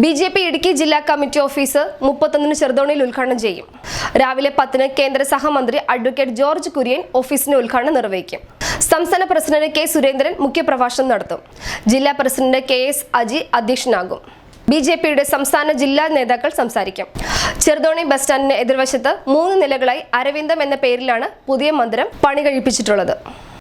B J P Idukki ജില്ലാ committee office മുപ്പത്തൊന്നിന് ചെറുതോണിയിൽ ഉദ്ഘാടനം ചെയ്യും. രാവിലെ പത്തിന് കേന്ദ്ര സഹമന്ത്രി അഡ്വക്കേറ്റ് ജോർജ് കുര്യൻ ഓഫീസിന്റെ ഉദ്ഘാടനം നിർവഹിക്കും. സംസ്ഥാന പ്രസിഡന്റ് കെ സുരേന്ദ്രൻ മുഖ്യപ്രഭാഷണം നടത്തും. ജില്ലാ പ്രസിഡന്റ് കെ എസ് അജി അധ്യക്ഷനാകും. ബി ജെ പിയുടെ സംസ്ഥാന ജില്ലാ നേതാക്കൾ സംസാരിക്കും. ചെറുതോണി ബസ് സ്റ്റാൻഡിന് എതിർവശത്ത് മൂന്ന് നിലകളായി അരവിന്ദം എന്ന പേരിലാണ് പുതിയ മന്ദിരം പണി കഴിപ്പിച്ചിട്ടുള്ളത്.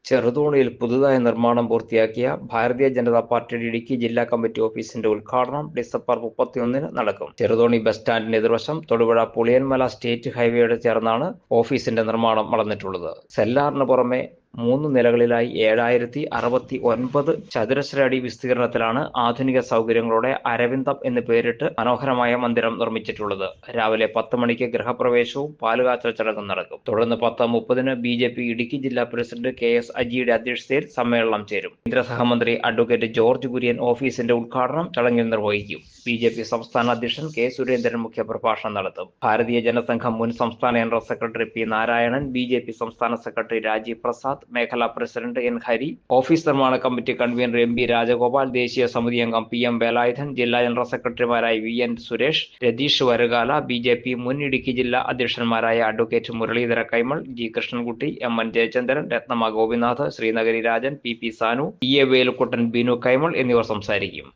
ചെറുതോണിയിൽ പുതുതായി നിർമ്മാണം പൂർത്തിയാക്കിയ ഭാരതീയ ജനതാ പാർട്ടിയുടെ ഇടുക്കി ജില്ലാ കമ്മിറ്റി ഓഫീസിന്റെ ഉദ്ഘാടനം ഡിസംബർ മുപ്പത്തിയൊന്നിന് നടക്കും. ചെറുതോണി ബസ് സ്റ്റാൻഡിന് എതിർവശം തൊടുപുഴ പുളിയൻമല സ്റ്റേറ്റ് ഹൈവേയുടെ ചേർന്നാണ് ഓഫീസിന്റെ നിർമ്മാണം നടന്നിട്ടുള്ളത്. സെല്ലാറിന് പുറമെ മൂന്ന് നിലകളിലായി ഏഴായിരത്തി അറുപത്തി ഒൻപത് ചതുരശ്ര അടി വിസ്തീർണത്തിലാണ് ആധുനിക സൗകര്യങ്ങളോടെ അരവിന്ദം എന്ന് പേരിട്ട് മനോഹരമായ മന്ദിരം നിർമ്മിച്ചിട്ടുള്ളത്. രാവിലെ പത്ത് മണിക്ക് ഗൃഹപ്രവേശവും പാലുകാച്ചൽ ചടങ്ങും നടക്കും. തുടർന്ന് പത്ത് മുപ്പതിന് ബി ജെ പി ഇടുക്കി ജില്ലാ പ്രസിഡന്റ് കെ എസ് അജിയുടെ അധ്യക്ഷതയിൽ സമ്മേളനം ചേരും. കേന്ദ്ര സഹമന്ത്രി അഡ്വക്കേറ്റ് ജോർജ് കുര്യൻ ഓഫീസിന്റെ ഉദ്ഘാടനം ചടങ്ങിൽ നിർവഹിക്കും. ബി ജെ പി സംസ്ഥാന അധ്യക്ഷൻ കെ സുരേന്ദ്രൻ മുഖ്യപ്രഭാഷണം നടത്തും. ഭാരതീയ ജനസംഘം മുൻ സംസ്ഥാന general secretary P Narayanan B J P സംസ്ഥാന സെക്രട്ടറി രാജീവ് പ്രസാദ് മേഖലാ പ്രസിഡന്റ് എൻ ഹരി ഓഫീസ് നിർമ്മാണ committee convener M B Rajagopal ദേശീയ സമിതി അംഗം പി എം വേലായുധൻ ജില്ലാ ജനറൽ സെക്രട്ടറിമാരായ V N Suresh Ratheesh Varakala B J P മുൻ ഇടുക്കി ജില്ലാ അധ്യക്ഷന്മാരായ advocate Muraleedhara Kaimal G Krishnankutty M N Jayachandran Ratnama Gopinath Srinagari Rajan P P Sanu E A Velukuttan Binu Kaimal എന്നിവർ സംസാരിക്കും.